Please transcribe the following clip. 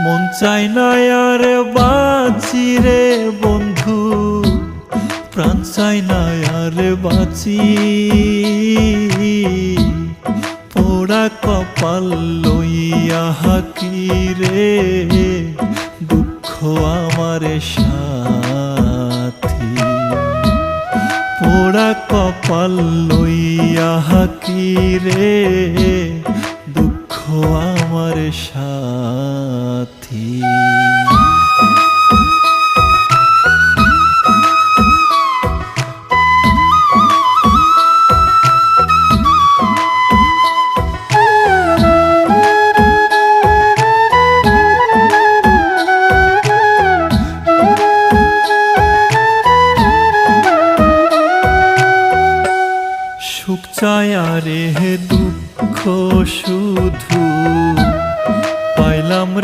মন চাই না আর বাঁচি রে বন্ধু। প্রাণ চাই না আর বাঁচি। পোড়া কপাল লইয়া হাকি রে। দুঃখ আমার সাথী। পোড়া কপাল লইয়া হাকি রে। দুঃখ আমার সাথী। সুখ চায় রে দুঃখ শুধু।